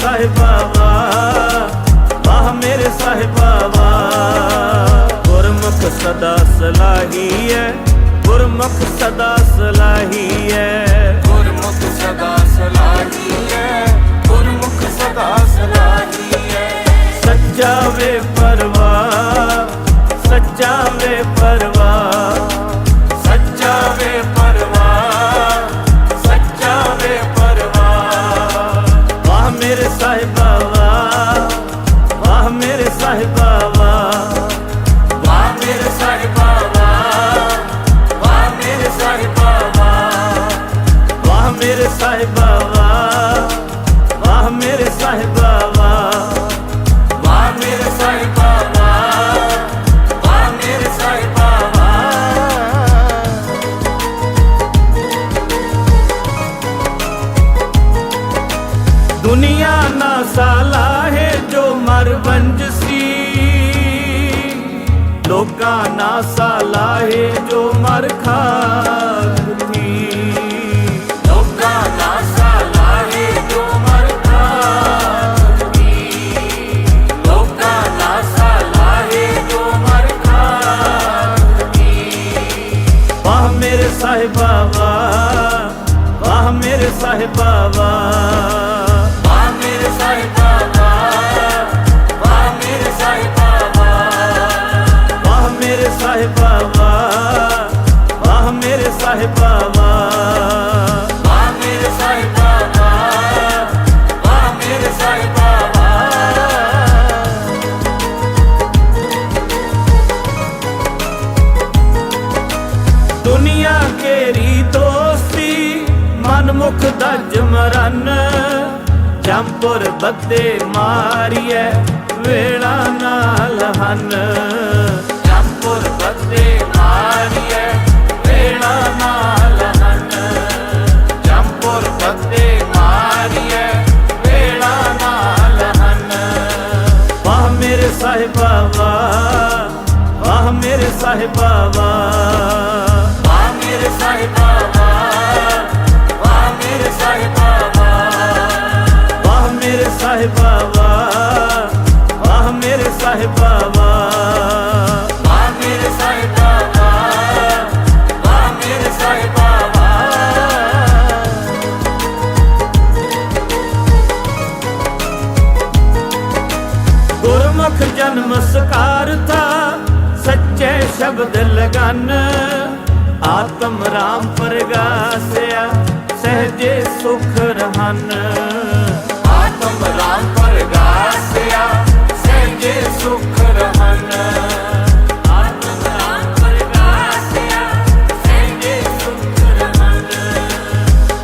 ਸਾਹਿਬਾ ਵਾਹ ਵਾਹ ਮੇਰੇ ਸਾਹਿਬਾ ਗੁਰਮੁਖ ਸਦਾ ਸਲਾਹੀ ਹੈ ਗੁਰਮੁਖ ਸਦਾ ਸਲਾਹੀ ਹੈ ਗੁਰਮੁਖ ਸਦਾ ਸਲਾਹੀ ਹੈ ਗੁਰਮੁਖ ਸਦਾ ਸਲਾਹੀ ਹੈ ਸੱਚਾ ਵੇ ਪਰਵਾ ਸੱਚਾ ਵੇ ਪਰਵਾ ਲੋਕਾਂ ਨਾ ਸਲਾਹੇ ਜੋ ਮਰ ਖਾਤੀ ਲੋਕਾਂ ਨਾ ਸਲਾਹੇ ਜੋ ਮਰ ਖਾਤੀ ਲੋਕਾਂ ਨਾ ਸਲਾਹੇ ਜੋ ਮਰ ਖਾਤੀ ਵਾਹ ਮੇਰੇ ਸਾਹਿਬਾਵਾ, ਵਾਹ ਮੇਰੇ ਸਾਹਿਬਾਵਾ। ਮੇਰੇ ਸਾਹਿਬਾ ਵਾਹ ਮੇਰੇ ਮੇਰੇ ਦੁਨੀਆ ਕੇਰੀ ਦੋਸਤੀ ਮਨਮੁਖ ਦਾ ਜਮਰਨ ਜੰਪੁਰ ਬੱਦੇ ਮਾਰੀਐ ਵੇਲਾ ਨਾਲ ਹਨ। ਸਾਹਿਬਾਵਾ ਵਾ ਮੇਰੇ ਸਾਹਿਬਾਵਾ ਵਾ ਮੇਰੇ ਸਾਹਿਬਾਵਾ ਵਾ ਮੇਰੇ ਸਾਹਿਬਾਵਾ ਵਾ ਮੇਰੇ ਸਾਹਿਬਾਵਾ ਵਾ ਮੇਰੇ ਸਾਹਿਬਾਵਾ ਵਾ ਮੇਰੇ ਸਾਹਿਬਾਵਾ ਗੁਰਮੁਖ ਜਨਮ ਸਕਾਰਤਾ ਸ਼ਬਦ ਲਗਨ ਆਤਮ ਰਾਮ ਪ੍ਰਗਾਸਿਆ, ਸਹਜੇ ਸੁਖ ਰਹਨ। ਆਤਮ ਰਾਮ ਪਰਗਾਸਿਆ, ਸਹਿਜੇ ਸੁਖ ਰਹਨ। ਆਤਮ ਰਾਮ ਪਰਗਾਸਿਆ, ਸਹਿਜੇ ਸੁਖ ਰਹਨ।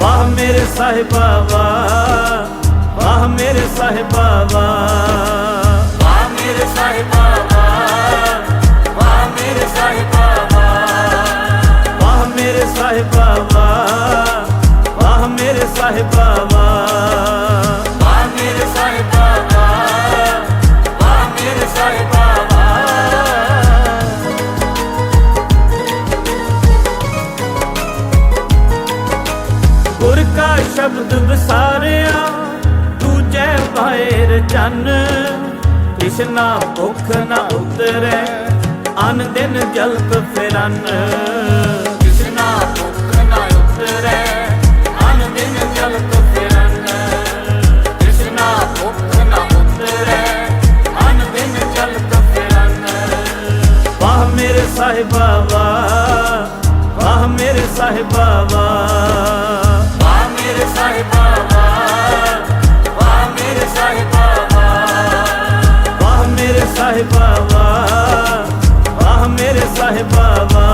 ਵਾਹ ਮੇਰੇ ਸਾਹਿਬਾ ਵਾਹ ਵਾਹ ਮੇਰੇ ਸਾਹਿਬਾ ਵਾਹ ਵਾਹ ਮੇਰੇ ਸਾਹਿਬਾ ਮੇਰੇ ਸਾਹਿਬਾ ਵਾਹ ਵਾਹ ਮੇਰੇ ਸਾਹਿਬਾ ਵਾਹ ਮੇਰੇ ਸਾਹਿਬਾ ਵਾਹ ਮੇਰੇ ਸਾਹਿਬਾ ਗੁਰ ਕਾ ਸ਼ਬਦ ਵਿਸਾਰਿਆ, ਦੂਜੇ ਬਾਹਰ ਚੰਨ। ਕ੍ਰਿਸ਼ਨਾ ਭੁੱਖ ਨਾ ਉਤਰੈ, ਅਨ ਦਿਨ ਜਲਤ ਫਿਰਨ। ਸਾਹਿਬਾਵਾ ਵਾ ਮੇਰੇ ਸਾਹਿਬਾਵਾ ਵਾ ਮੇਰੇ ਸਾਹਿਬਾਵਾ ਵਾ ਮੇਰੇ ਸਾਹਿਬਾਵਾ ਵਾ ਮੇਰੇ ਸਾਹਿਬਾਵਾ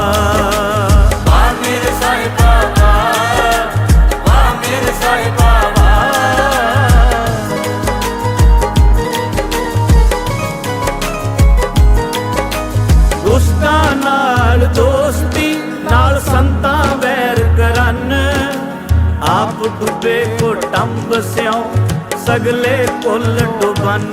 ਡੁੱਬੇ ਕੋ ਟੰਬ ਸਿਓ ਸਗਲੇ ਪੁੱਲ ਡੁਬਨ।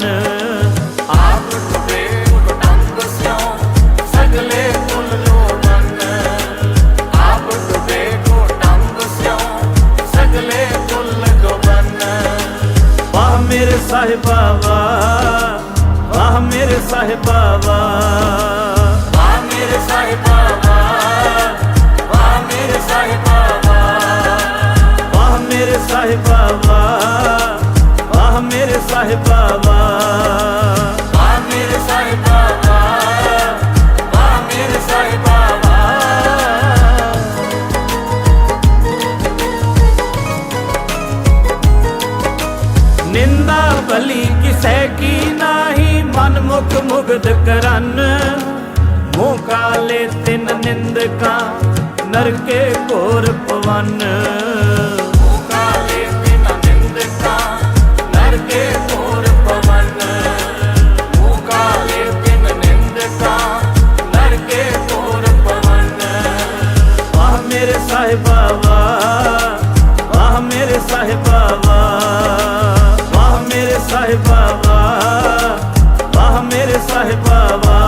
ਵਾਲੇ ਤਿੰਨ ਨਿੰਦਕਾਂ, ਨਰਕੇ ਘੋਰ ਪਵਨ ਸਾਹਿਬਾਵਾ ਵਾਹ ਮੇਰੇ ਸਾਹਿਬਾਵਾ ਵਾਹ ਮੇਰੇ ਸਾਹਿਬਾਵਾ ਵਾਹ ਮੇਰੇ ਸਾਹਿਬਾਵਾ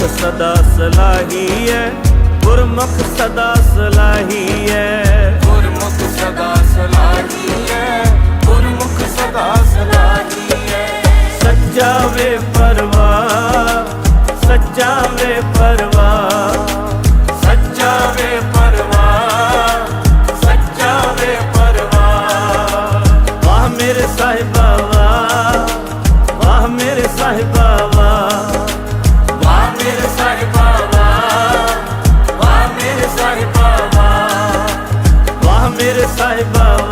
ਗੁਰਮੁਖ ਸਦਾ ਸਲਾਹੀ ਹੈ। ਗੁਰਮੁਖ ਸਦਾ ਸਲਾਹੀ ਹੈ। ਗੁਰਮੁਖ ਸਦਾ ਸਲਾਹੀ ਹੈ। ਗੁਰਮੁਖ ਸਦਾ ਸਲਾਹੀ ਹੈ। সাইবা